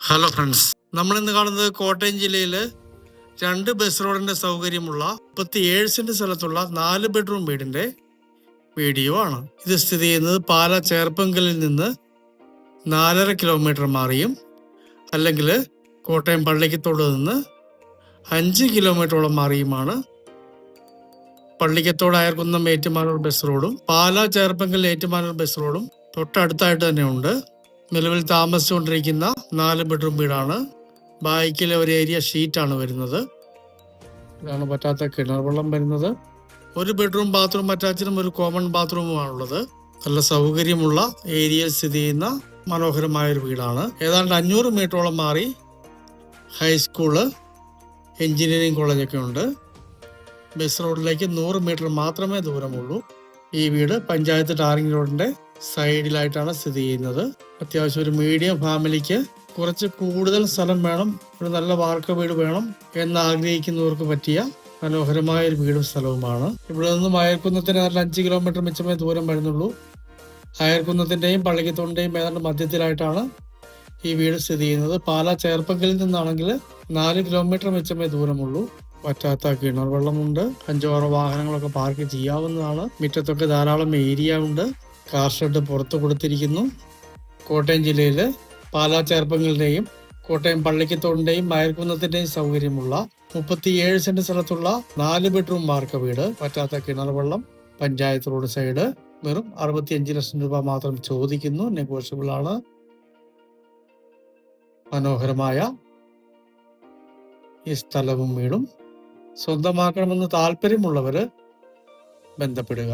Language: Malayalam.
ഹലോ ഫ്രണ്ട്സ് നമ്മൾ ഇന്ന് കാണുന്നത് കോട്ടയം ജില്ലയിൽ രണ്ട് ബസ് റോഡിന്റെ സൗകര്യമുള്ള മുപ്പത്തി ഏഴ് സെന്റ് സ്ഥലത്തുള്ള നാല് ബെഡ്റൂം വീടിന്റെ വീഡിയോ ആണ്. ഇത് സ്ഥിതി ചെയ്യുന്നത് പാല ചേർപ്പങ്കലിൽ നിന്ന് നാലര കിലോമീറ്റർ മാറിയും അല്ലെങ്കിൽ കോട്ടയം പള്ളിക്കത്തോട് നിന്ന് അഞ്ച് കിലോമീറ്ററോളം മാറിയുമാണ്. പള്ളിക്കത്തോട് അയർക്കുന്നം ഏറ്റുമാനൂർ ബസ് റോഡും പാല ചേർപ്പങ്കൽ ഏറ്റുമാനൂർ ബസ് റോഡും തൊട്ടടുത്തായിട്ട് തന്നെ ഉണ്ട്. നിലവിൽ താമസിച്ചുകൊണ്ടിരിക്കുന്ന നാല് ബെഡ്റൂം വീടാണ്. ബാക്കിലെ ഒരു ഏരിയ ഷീറ്റാണ് വരുന്നത്. ഇതാണ് പറ്റാത്ത കിണർ വെള്ളം വരുന്നത്. ഒരു ബെഡ്റൂം ബാത്റൂം അറ്റാച്ചിനും ഒരു കോമൺ ബാത്റൂമുമാണുള്ളത്. നല്ല സൗകര്യമുള്ള ഏരിയയിൽ സ്ഥിതി ചെയ്യുന്ന മനോഹരമായ ഒരു വീടാണ്. ഏതാണ്ട് അഞ്ഞൂറ് മീറ്ററോളം മാറി ഹൈസ്കൂൾ എഞ്ചിനീയറിംഗ് കോളേജൊക്കെ ഉണ്ട്. ബസ് റോഡിലേക്ക് നൂറ് മീറ്റർ മാത്രമേ ദൂരമുള്ളൂ. ഈ വീട് പഞ്ചായത്ത് ടാറിംഗ് റോഡിന്റെ സൈഡിലായിട്ടാണ് സ്ഥിതി ചെയ്യുന്നത്. അത്യാവശ്യം ഒരു മീഡിയം ഫാമിലിക്ക് കുറച്ച് കൂടുതൽ സ്ഥലം വേണം ഒരു നല്ല വാർക്ക വീട് വേണം എന്ന് ആഗ്രഹിക്കുന്നവർക്ക് പറ്റിയ മനോഹരമായ ഒരു വീടും സ്ഥലവുമാണ്. ഇവിടെ നിന്നും അയർക്കുന്നത്തിന് ഏതാണ്ട് അഞ്ച് കിലോമീറ്റർ മിച്ചമേ ദൂരം വരുന്നുള്ളൂ. അയർക്കുന്നത്തിന്റെയും പള്ളിക്കത്തോണ്ടിന്റെയും ഏതാണ്ട് മധ്യത്തിലായിട്ടാണ് ഈ വീട് സ്ഥിതി ചെയ്യുന്നത്. പാലാ ചേർപ്പങ്കലിൽ നിന്നാണെങ്കിൽ നാല് കിലോമീറ്റർ മിച്ചമേ ദൂരമുള്ളൂ. പറ്റാത്ത കിണർ വെള്ളമുണ്ട്. അഞ്ചോ ആറോ വാഹനങ്ങളൊക്കെ പാർക്ക് ചെയ്യാവുന്നതാണ്. മുറ്റത്തൊക്കെ ധാരാളം ഏരിയ ഉണ്ട്. കാർ ഷെഡ് പുറത്ത് കൊടുത്തിരിക്കുന്നു. കോട്ടയം ജില്ലയിൽ പാലാ ചേർപ്പങ്ങളുടെയും കോട്ടയം പള്ളിക്കത്തോടിന്റെയും മയർക്കുന്നത്തിന്റെയും സൗകര്യമുള്ള മുപ്പത്തിയേഴ് സെന്റ് സ്ഥലത്തുള്ള നാല് ബെഡ്റൂം മാർക്ക വീട് പറ്റാത്ത കിണർ വെള്ളം പഞ്ചായത്ത് റോഡ് സൈഡ് വെറും അറുപത്തിയഞ്ച് ലക്ഷം രൂപ മാത്രം ചോദിക്കുന്നു. നെഗോഷ്യബിൾ ആണ്. മനോഹരമായ ഈ സ്ഥലവും വീടും സ്വന്തമാക്കണമെന്ന് താല്പര്യമുള്ളവര് ബന്ധപ്പെടുക.